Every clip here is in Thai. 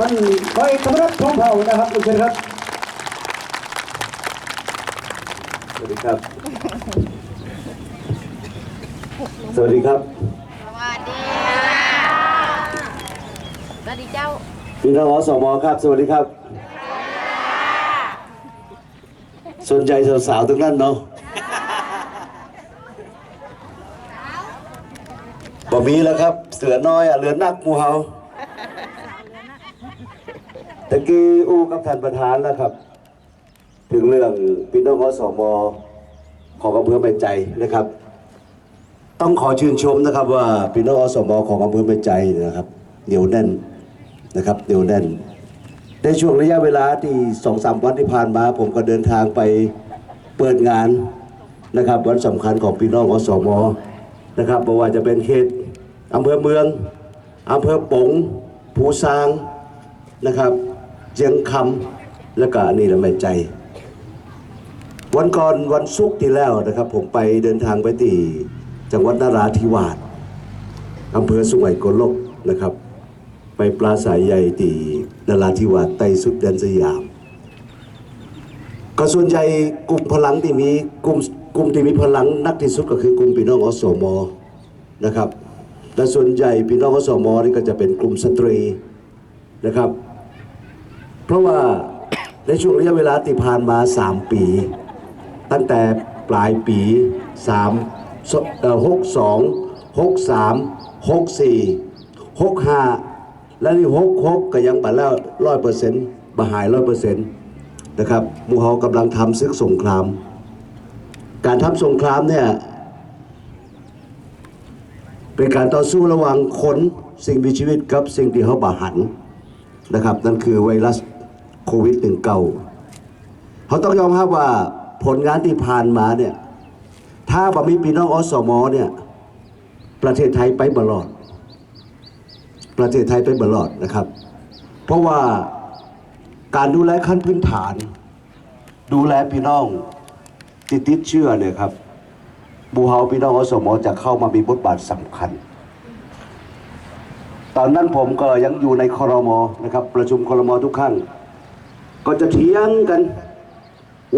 ท่านร้อยเอกธรรมนัฐพรหมเผ่านะครับทุกท่านครับสวัสดีครับ สวัสดีครับสวัสดีค่ะสวัสดีเจ้าพี่น้องอสมครับ สวัสดีครับ สนใจสาวๆทั้งนั้นเนาะบ่มีแล้วครับ เสือน้อยอะเรือนักหมูเฮาตะ กี้อู้กับท่านประธานแล้วครับ ถึงเรื่องพี่น้องอสมของอำเภอแม่ใจนะครับ ต้องขอชื่นชมนะครับว่าพี่น้องอสมของอำเภอแม่ใจนะครับเหนียวแน่นนะครับเหนียวแน่นในช่วงระยะเวลาที่สองสามวันที่ผ่านมา ผมก็เดินทางไปเปิดงานนะครับ วันสำคัญของพี่น้องอสมนะครับไม่ว่าจะเป็นเขตอำเภอเมืองอำเภอปงภูซางนะครับ เจียงคำและก็นี่แหละแม่ใจ วันก่อนวันศุกร์ที่แล้วนะครับ ผมไปเดินทางไปที่จังหวัดนราธิวาสอำเภอสุไหงโกลกนะครับ ไปปลาสายใหญ่ที่นราธิวาสใต้สุดแดนสยาม ก็ส่วนใหญ่กลุ่มพลังที่มีกลุ่มกลุ่มที่มีพลังนักที่สุดก็คือกลุ่มพี่น้องอสมนะครับและส่วนใหญ่พี่น้องอสมนี่ก็จะเป็นกลุ่มสตรีนะครับ เพราะว่าในช่วงระยะเวลาที่ผ่านมา 3 ปี ตั้งแต่ปลายปี3เอ่อ62 63 64 65 และนี่66 ก็ยังบัดแล้วร้อยเปอร์เซ็นต์บาหายร้อยเปอร์เซ็นต์นะครับมูเฮากำลังทำซึกสงคราม การทำสงครามเนี่ยเป็นการต่อสู้ระหว่างคนสิ่งมีชีวิตกับสิ่งที่เขาบาหันนะครับ นั่นคือไวรัส โควิด -19 เขาต้องยอมรับว่าผลงานที่ผ่านมาเนี่ย ถ้าบ่มีพี่น้องอสมเนี่ย ประเทศไทยไปบลอด ประเทศไทยไปบลอดนะครับ เพราะว่าการดูแลขั้นพื้นฐาน ดูแลพี่น้องติดติดเชื่อเนี่ยครับบูเฮาพี่น้องอสมจะเข้ามามีบทบาทสำคัญ ตอนนั้นผมก็ยังอยู่ในคอรมอนะครับ ประชุมคอรมอทุกครั้ง ก็จะเถียงกัน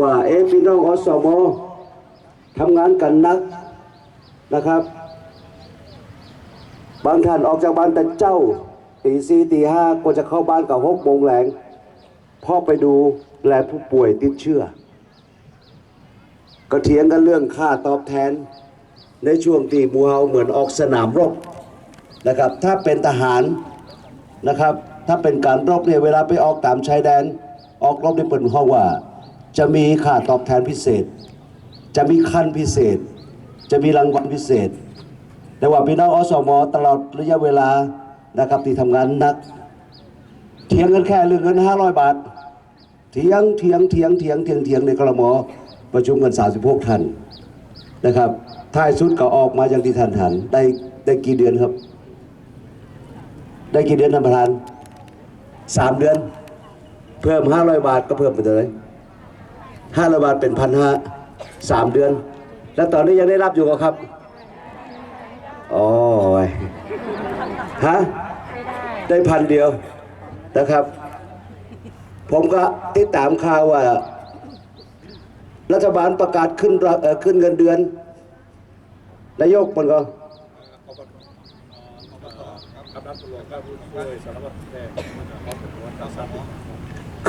ว่าเอพี่น้องอสมทำงานกันนักนะครับ บางท่านออกจากบ้านแต่เจ้าตีสี่ตีห้าก็จะเข้าบ้านกับหกโมงแรงพ่อไปดูแลผู้ป่วยติดเชื้อก็เถียงกันเรื่องค่าตอบแทน ในช่วงที่หมูเฮาเหมือนออกสนามรบนะครับถ้าเป็นทหารนะครับ ถ้าเป็นการรบเนี่ยเวลาไปออกตามชายแดน ออกรบในเปิดห้องว่า จะมีค่าตอบแทนพิเศษ จะมีขั้นพิเศษ จะมีรางวัลพิเศษ แต่ว่าพี่น้องอสมตลอดระยะเวลานะครับที่ทำงานหนัก เถียงกันแค่เรื่องเงิน500บาท เถียงเถียงเถียงเถียงเถียงเถียงในครมประชุมกัน36ท่านนะครับท้ายสุดก็ออกมาอย่างที่ท่านหันได้ได้กี่เดือนครับ ได้กี่เดือนท่านประธานสามเดือน เพิ่ม500บาทก็เพิ่มเป็นเท่าร่500บาทเป็นพันห้าสามเดือน แล้วตอนนี้ยังได้รับอยู่ก็ครับโอ้ยฮะได้พันเดียวนะครับ ผมก็ติดตามข่าวว่า รัฐบาลประกาศขึ้นราเออขึ้นเงินเดือนนายกมันก็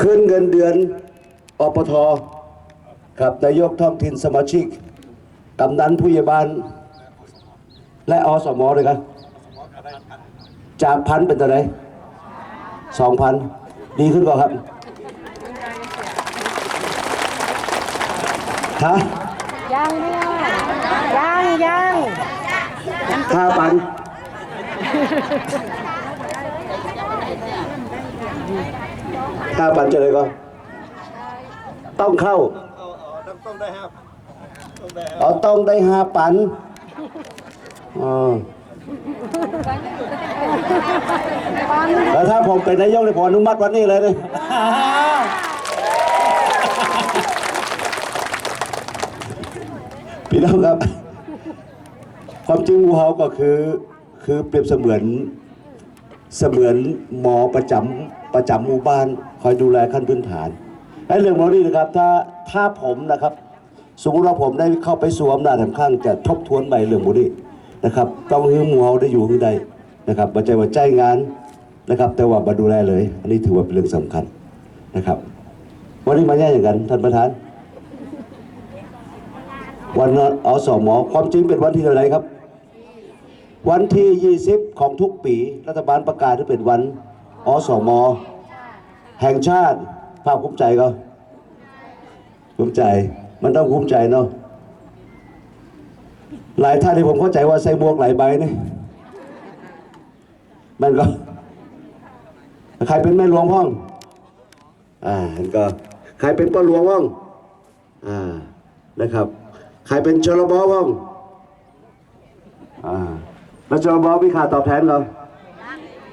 ขึ้นเงินเดือนอปทครับนายกท้องถิ่นสมาชิกกำนันผู้ใหญ่บ้าน และอสมเลยครับจากพันเป็นเท่าไหร่สองพันดีขึ้นกว่าครับฮะยังเนี่ยยังยังห้าพัน ห้าพันจะเลยก็ต้องเข้าต้องได้ครับอ๋อต้องได้ห้าปันอ๋อแล้วถ้าผมเป็นนายกเลยผมอนุมัติวันนี้เลยนะพี่น้องครับ ความจริงงูเห่าก็คือ คือเปรียบเสมือน เสมือนหมอประจำประจำหมู่บ้านคอยดูแลขั้นพื้นฐานไอ้เรื่องเหล่านี้นะครับถ้าถ้าผมนะครับสมมติว่าผมได้เข้าไปสวมหน้าจแถมข้างจะทบทวนใบเรื่องพวกนี้นะครับ ต้องให้หมูเฮาได้อยู่ข้างใดนะครับบัจจัยว่าใจงานนะครับ แต่ว่ามาดูแลเลย อันนี้ถือว่าเป็นเรื่องสำคัญนะครับ วันนี้มาแย่อย่างกันท่านประธาน วันอสมความจริงเป็นวันที่เท่าไหร่ครับ วันที่ 20 ของทุกปี รัฐบาลประกาศให้เป็นวันอสม แห่งชาติ ภาคภูมิใจก็ภูมิใจ มันต้องภูมิใจเนาะ หลายท่านที่ผมเข้าใจว่าใส่หมวกหลายใบนี่มันก็ใครเป็นแม่หลวงพ่อง อ่าเห็นก็ ใครเป็นป้าหลวงพ่อง อ่า นะครับ ใครเป็นชลบพ่อง อ่า แล้วชลบมีค่าตอบแทนเหรอ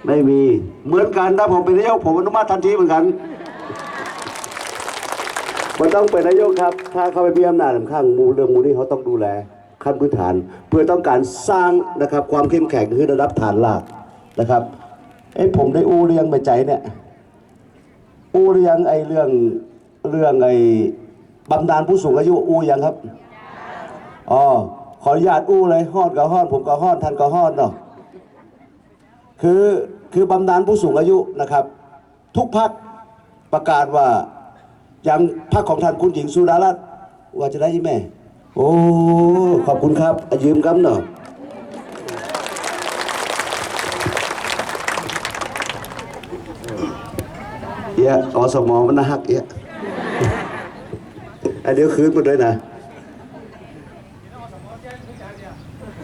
ไม่มีเหมือนกันถ้าผมเป็นนายกผมอนุมัติทันทีเหมือนกันมันต้องเป็นนายกครับ ถ้าเขาไปมีอำนาจข้างมูเรื่องมูนี่เขาต้องดูแลขั้นพื้นฐาน เพื่อต้องการสร้างนะครับความเข้มแข็งคือระดับฐานรากนะครับเอ้ผมได้อู้เรียงไปใจเนี่ยอู้เรียงไอ้เรื่องเรื่องไอ้บำนาญผู้สูงอายุอู้ยังครับอ๋อ ขออนุญาตอู้เลยฮอนก็ฮอนผมก็ฮอนท่านก็ฮอนเนาะคือคือบำนาญผู้สูงอายุนะครับ ทุกพักประกาศว่าอย่างพรรคของท่านคุณหญิงสุดารัตน์ว่าจะได้ยี่แม่ โอ้ขอบคุณครับอะยืมกำเนาะเอะอสมอมันน่าฮักเอะอันเดี๋ยวคืนหมดเลยนะ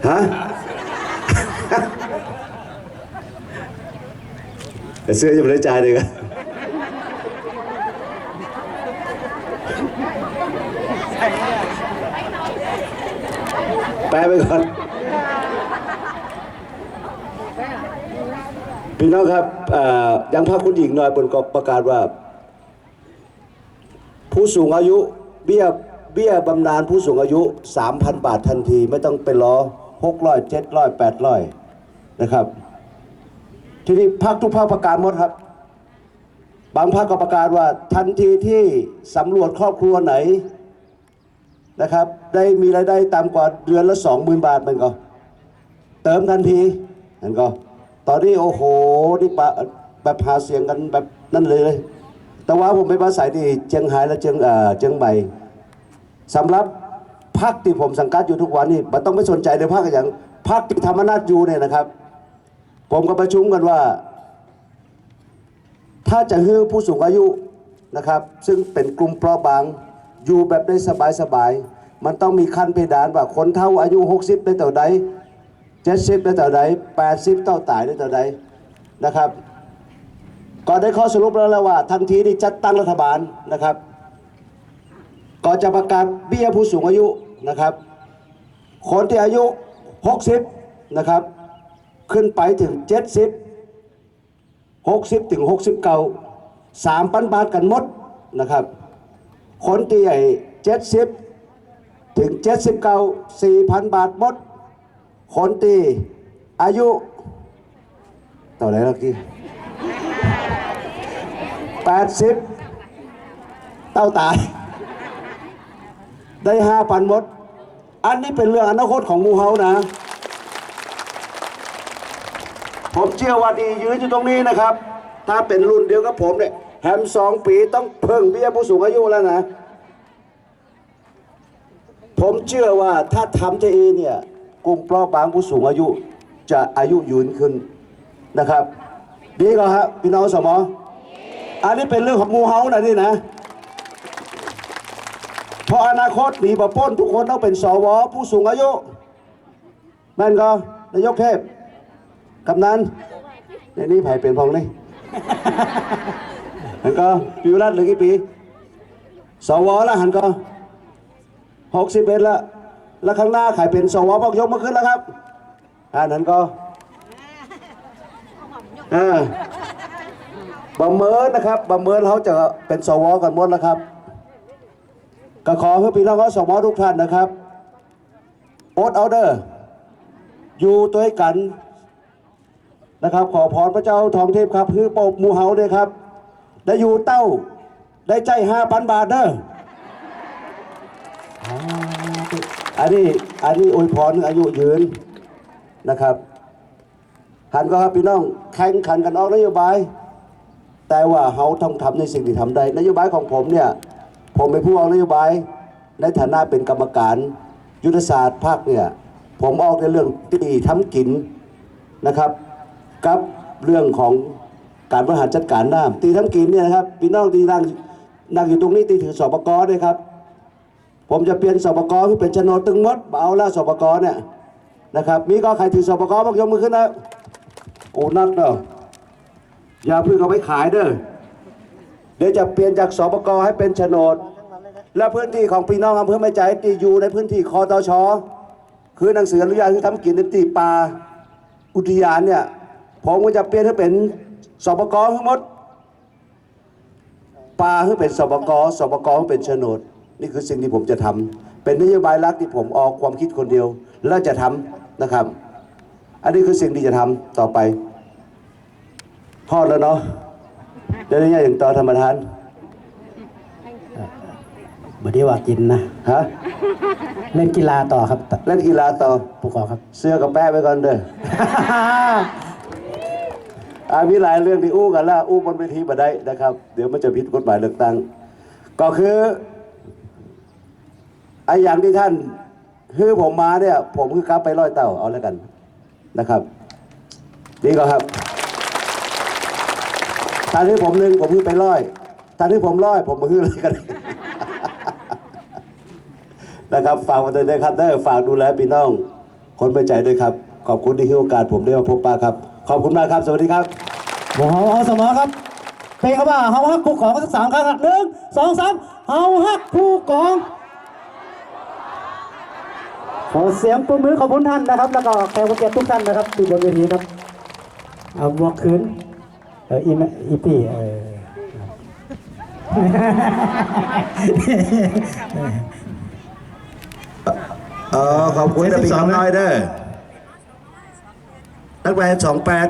ฮะแต่เสื้อยังไม่ได้จ่ายเลยกันแปลไปก่อนพี่น้องครับยังภาคคุณหญิงหน่อยบนกประกาศว่า ผู้สูงอายุเบี้ยเบี้ยบำนาญผู้สูงอายุ 3,000 บาททันทีไม่ต้องไปรอ 600 700 800นะครับ ทีนี้ภาคทุกภาคประกาศหมดครับ บางภาคก็ประกาศว่าทันทีที่สำรวจครอบครัวไหนนะครับ ได้มีรายได้ต่ำกว่าเดือนละสองหมื่นบาทมันก็ เติมทันทีนั่นก็ ตอนนี้โอ้โหนี่ปะแบบหาเสียงกันแบบนั่นเลย แต่ว่าผมไปปราศัยที่เชียงรายและเชียงเอ่อเชียงใหม่สำหรับ พักที่ผมสังกัดอยู่ทุกวันนี่มันต้องไม่สนใจในพักอย่างพักที่ธรรมนาจอยู่เนี่ยนะครับ ผมก็ประชุมกันว่า ถ้าจะฮื้อผู้สูงอายุนะครับ ซึ่งเป็นกลุ่มเปราะบางอยู่แบบได้สบายๆมันต้องมีขั้นเพดานว่าคนเท่าอายุ 60 ได้เท่าใด70 ได้เท่าใด80เท่าตายได้เท่าใดนะครับก็ได้ข้อสรุปแล้วแล้วว่า ทันทีที่จัดตั้งรัฐบาลนะครับ ก็จะประกาศเบี้ยผู้สูงอายุ นะครับ คนที่อายุ 60 นะครับ ขึ้นไปถึง 70 60 ถึง 69 3,000บาทกันหมดนะครับ คนที่ใหญ่70 ถึง 79 4,000 บาทหมด คนที่อายุเท่าไหร่แล้วกี้80 เต้าตาย ได้5,000หมด อันนี้เป็นเรื่องอนาคตของมูเฮานะ ผมเชื่อว่าดียืนอยู่ตรงนี้นะครับ ถ้าเป็นรุ่นเดียวกับผมเนี่ยแฮมสองปีต้องเพิ่งเบี้ยผู้สูงอายุแล้วนะ ผมเชื่อว่าถ้าทำจเองเนี่ยกลุ่มเปราะบางผู้สูงอายุจะอายุยืนขึ้นนะครับ ดีก็ครับพี่น้องสมออันนี้เป็นเรื่องของงูเฮานะนี่นะ เพราะอนาคตหนีบปล้นทุกคนต้องเป็นสวผู้สูงอายุแม่นก็นายกเทพกำนันในนี้ไผ่เป็นพองนี่หันก็ปีรัตหรือกี่ปี สวล้วหันก็หกสิบเอ็ดละแล้วข้างหน้าใครเป็นสวบอกยกมาขึ้นแล้วครับอ่านั้นก็อ่าบำเมินนะครับบำเมินเขาจะเป็นสวกันหมดแล้วครับ ก็ขอให้พี่น้องสวทุกท่านนะครับโอ๊ตเอาเดอร์อยู่ตัวกันนะครับ ขอพรพระเจ้าทองเทพครับคือปบมูเฮาด้วยครับ ได้อยู่เต้าได้ใจห้าพันบาทเด้ออันนี้อันนี้อวยพรอายุยืนนะครับหันก็ครับพี่น้องแข่งขันกันออกนโยบาย แต่ว่าเขาต้องทำในสิ่งที่ทำได้ นโยบายของผมเนี่ย ผมเป็นผู้ออกนโยบายในฐานะเป็นกรรมการยุทธศาสตร์ภาคเนี่ยผมออกในเรื่องที่ทำกินนะครับ กับเรื่องของการบริหารจัดการน้ำตีทำกินเนี่ยนะครับพี่น้องที่นั่งนั่งอยู่ตรงนี้ตีถือสอบประกด้วยครับ ผมจะเปลี่ยนสอบประกให้เป็นโฉนดตึงมดเอาละสอบประกอบเนี่ยนะครับ มีก็ใครถือสอบประกอบ้างยกมือขึ้นนะโอ้นักเนาะอย่าเพิ่งเอาไปขายเด้อ เดี๋ยวจะเปลี่ยนจากสปกให้เป็นโฉนด และพื้นที่ของพี่น้องอำเภอแม่ใจที่อยู่ในพื้นที่คอตชคือหนังสืออนุญาตที่ทำกินในที่ป่าอุทยานเนี่ยผมก็จะเปลี่ยนให้เป็นสปกทั้งหมดป่าให้เป็นสปกสปกให้เป็นโฉนด นี่คือสิ่งที่ผมจะทำเป็นนโยบายหลักที่ผมออกความคิดคนเดียว และจะทำนะครับ อันนี้คือสิ่งที่จะทำต่อไปทอดแล้วเนาะ เดี๋ยวนี้อย่างต่อธรรมทานบ่ได้ว่ากินนะฮะเล่นกีฬาต่อครับเล่นกีฬาต่อผู้กองครับ เสื้อกับแป้ไปก่อนเด้ออามีหลายเรื่องที่อู้กันแล้วอู้บนเวทีมาได้นะครับ เดี๋ยวมันจะผิดกฎหมายเลือกตั้งก็คือไอ้อย่างที่ท่านคือผมมาเนี่ย ผมคือกลับไปร้อยเต่าเอาแล้วกันนะครับ ดีก็ครับ ทานที่ผมหนึ่งผมคือไปร้อยทานที่ผมร้อยผมมาคืออะไรกันนะครับฝากมาด้วยนะครับได้ฝากดูแลพี่น้อง คนไปใจด้วยครับ ขอบคุณที่ให้โอกาสผมได้มาพบปะครับ ขอบคุณมากครับ สวัสดีครับหมูเฮาเอาสมอครับเพลงเขาว่าเฮาฮักผู้กองสักสามครั้งหนึ่งสองสามเฮาฮักผู้กองขอเสียงปรบมือขอบคุณท่านนะครับ แล้วก็แขกผู้เกียรติทุกท่านนะครับที่บนเวทีครับเอาบวกคืน เอออีแม่อีพี่เออเออขอบคุณนะพี่น้องน้อยเด้อตั้งแต่สองแปด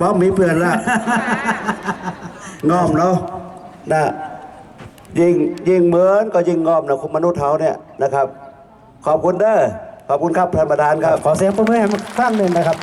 ป้อมมีเพื่อนละงอมเนาะนะยิงยิงเหมือนก็ยิงงอมนะคุณมนุษย์เท้าเนี่ยนะครับ ขอบคุณเด้อขอบคุณครับท่านประธานครับ ขอเสียงปรบมือให้มันครั้งหนึ่งนะครับ